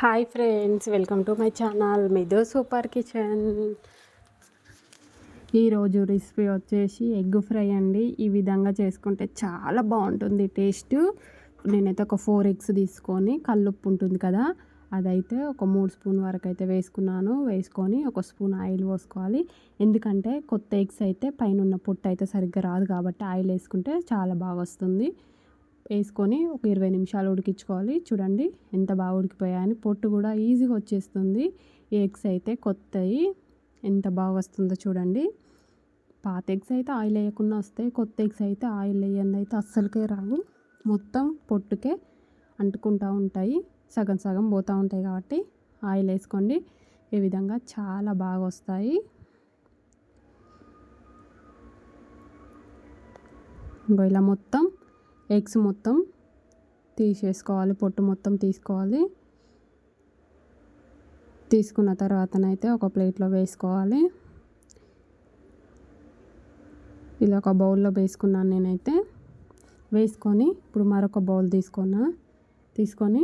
Hi friends welcome to my channel మిదో super kitchen. ఈరోజు recipe వచ్చేసి egg fry అండి. ఈ విధంగా చేసుకుంటే చాలా బాగుంటుంది టేస్ట్. నేనైతే ఒక ఫోర్ ఎగ్స్ తీసుకొని కల్లుప్పు ఉంటుంది కదా అదైతే ఒక మూడు స్పూన్ వరకు అయితే వేసుకున్నాను. వేసుకొని ఒక స్పూన్ ఆయిల్ పోసుకోవాలి. ఎందుకంటే కొత్త ఎగ్స్ అయితే పైన ఉన్న పొట్టు అయితే సరిగ్గా రాదు కాబట్టి ఆయిల్ వేసుకుంటే చాలా బాగా వస్తుంది. వేసుకొని ఒక ఇరవై నిమిషాలు ఉడికించుకోవాలి. చూడండి ఎంత బాగా ఉడికిపోయాయని. పొట్టు కూడా ఈజీగా వచ్చేస్తుంది. ఎగ్స్ అయితే కొత్తవి ఎంత బాగా వస్తుందో చూడండి. పాత ఎగ్స్ అయితే ఆయిల్ వేయకుండా వస్తాయి. కొత్త ఎగ్స్ అయితే ఆయిల్ వేయండి అయితే అస్సలకే రావు. మొత్తం పొట్టుకే అంటుకుంటూ ఉంటాయి. సగం సగం పోతూ ఉంటాయి కాబట్టి ఆయిల్ వేసుకోండి. ఈ విధంగా చాలా బాగా వస్తాయి. ఇంకో ఇలా మొత్తం ఎగ్స్ మొత్తం తీసేసుకోవాలి పొట్టు మొత్తం తీసుకోవాలి. తీసుకున్న తర్వాతనైతే ఒక ప్లేట్లో వేసుకోవాలి. ఇలా ఒక బౌల్లో వేసుకున్నాను నేనైతే. వేసుకొని ఇప్పుడు మరొక బౌల్ తీసుకున్నా తీసుకొని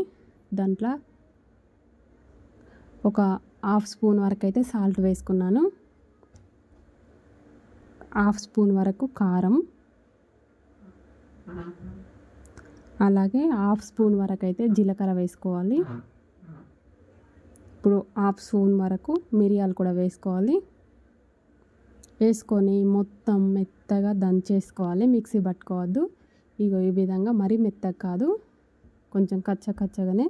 దాంట్లో ఒక హాఫ్ స్పూన్ వరకు అయితే సాల్ట్ వేసుకున్నాను. హాఫ్ స్పూన్ వరకు కారం. అలాగే హాఫ్ స్పూన్ వరకు అయితే జీలకర్ర వేసుకోవాలి. ఇప్పుడు హాఫ్ స్పూన్ వరకు మిరియాలు కూడా వేసుకోవాలి. వేసుకొని మొత్తం మెత్తగా దంచేసుకోవాలి. మిక్సీ పట్టుకోవద్దు. ఇగో ఈ విధంగా మరీ మెత్తగా కాదు. కొంచెం కచ్చ కచ్చగానే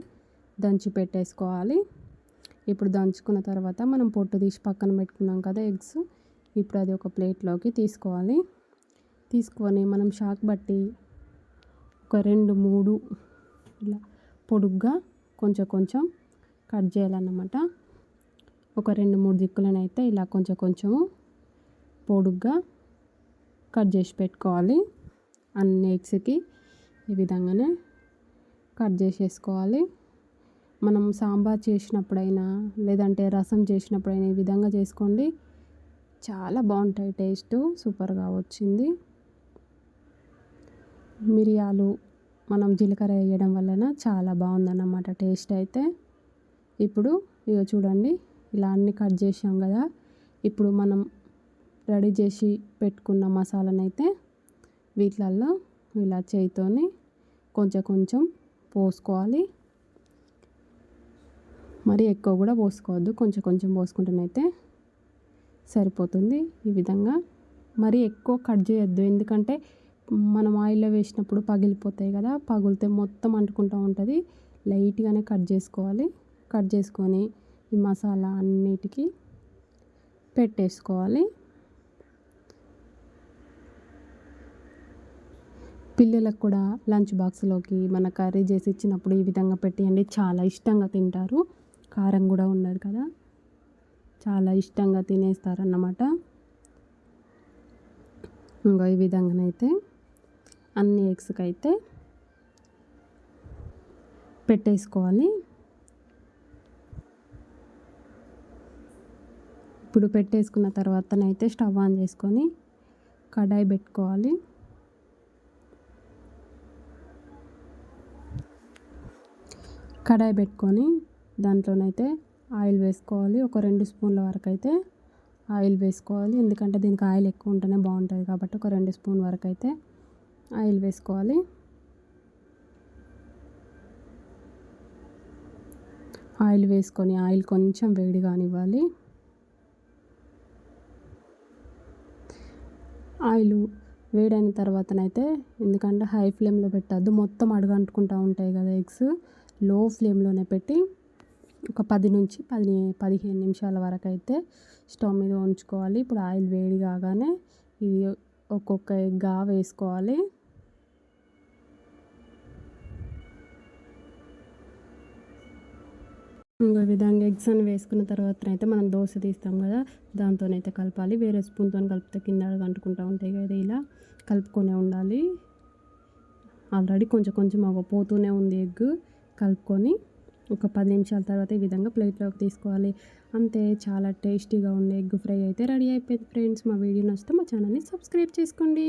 దంచి పెట్టేసుకోవాలి. ఇప్పుడు దంచుకున్న తర్వాత మనం పొట్టు తీసి పక్కన పెట్టుకున్నాం కదా ఎగ్స్. ఇప్పుడు అది ఒక ప్లేట్లోకి తీసుకోవాలి. తీసుకొని మనం షాక్ బట్టి ఒక రెండు మూడు ఇలా పొడుగ్గా కొంచెం కొంచెం కట్ చేయాలన్నమాట. ఒక రెండు మూడు దిక్కులనైతే ఇలా కొంచెం కొంచెము పొడుగ్గా కట్ చేసి పెట్టుకోవాలి. అన్ని ఎగ్స్కి ఈ విధంగానే కట్ చేసేసుకోవాలి. మనం సాంబార్ చేసినప్పుడైనా లేదంటే రసం చేసినప్పుడైనా ఈ విధంగా చేసుకోండి. చాలా బాగుంటాయి టేస్ట్ సూపర్గా వచ్చింది. మిరియాలు మనం జీలకర్ర వేయడం వలన చాలా బాగుందన్నమాట టేస్ట్ అయితే. ఇప్పుడు ఇక చూడండి ఇలా అన్ని కట్ చేసాం కదా. ఇప్పుడు మనం రెడీ చేసి పెట్టుకున్న మసాలానైతే వీటిలల్లో ఇలా చేయితోని కొంచెం కొంచెం పోసుకోవాలి. మరి ఎక్కువ కూడా పోసుకోవద్దు కొంచెం కొంచెం పోసుకుంటేనైతే సరిపోతుంది ఈ విధంగా. మరి ఎక్కువ కట్ చేయొద్దు ఎందుకంటే మనం ఆయిల్లో వేసినప్పుడు పగిలిపోతాయి కదా పగిలితే మొత్తం అంటుకుంటూ ఉంటుంది. లైట్గానే కట్ చేసుకోవాలి. కట్ చేసుకొని ఈ మసాలా అన్నిటికీ పెట్టేసుకోవాలి. పిల్లలకు కూడా లంచ్ బాక్స్లోకి మన కర్రీ చేసి ఇచ్చినప్పుడు ఈ విధంగా పెట్టేయండి. చాలా ఇష్టంగా తింటారు. కారం కూడా ఉండదు కదా. చాలా ఇష్టంగా తినేస్తారన్నమాట. ఇంకా ఈ విధంగానైతే అన్ని ఎగ్స్కి అయితే పెట్టేసుకోవాలి. ఇప్పుడు పెట్టేసుకున్న తర్వాతనైతే స్టవ్ ఆన్ చేసుకొని కడాయి పెట్టుకోవాలి. కడాయి పెట్టుకొని దాంట్లోనైతే ఆయిల్ వేసుకోవాలి. ఒక రెండు స్పూన్ల వరకు అయితే ఆయిల్ వేసుకోవాలి. ఎందుకంటే దీనికి ఆయిల్ ఎక్కువ ఉంటేనే బాగుంటుంది కాబట్టి ఒక రెండు స్పూన్ వరకు అయితే ఆయిల్ వేసుకోవాలి. ఆయిల్ వేసుకొని ఆయిల్ కొంచెం వేడి కానివ్వాలి. ఆయిల్ వేడైన తర్వాతనైతే ఎందుకంటే హై ఫ్లేమ్లో పెట్టద్దు మొత్తం అడుగంటుకుంటూ ఉంటాయి కదా ఎగ్స్లో ఫ్లేమ్లోనే పెట్టి ఒక పది నుంచి పది పదిహేను నిమిషాల వరకు అయితే స్టవ్ మీద ఉంచుకోవాలి. ఇప్పుడు ఆయిల్ వేడి కాగానే ఇది ఒక్కొక్క ఎగ్గా వేసుకోవాలి. ఇంకో విధంగా ఎగ్స్ అని వేసుకున్న తర్వాత అయితే మనం దోశ తీస్తాం కదా దాంతోనైతే కలపాలి. వేరే స్పూన్తో కలిపితే కింద అంటుకుంటూ ఉంటాయి కదా ఇలా కలుపుకొనే ఉండాలి. ఆల్రెడీ కొంచెం కొంచెం పోతూనే ఉంది ఎగ్ కలుపుకొని ఒక పది నిమిషాల తర్వాత ఈ విధంగా ప్లేట్లోకి తీసుకోవాలి. అంతే చాలా టేస్టీగా ఉండే ఎగ్ ఫ్రై అయితే రెడీ అయిపోయింది ఫ్రెండ్స్. మా వీడియో నచ్చితే మా ఛానల్ని సబ్స్క్రైబ్ చేసుకోండి.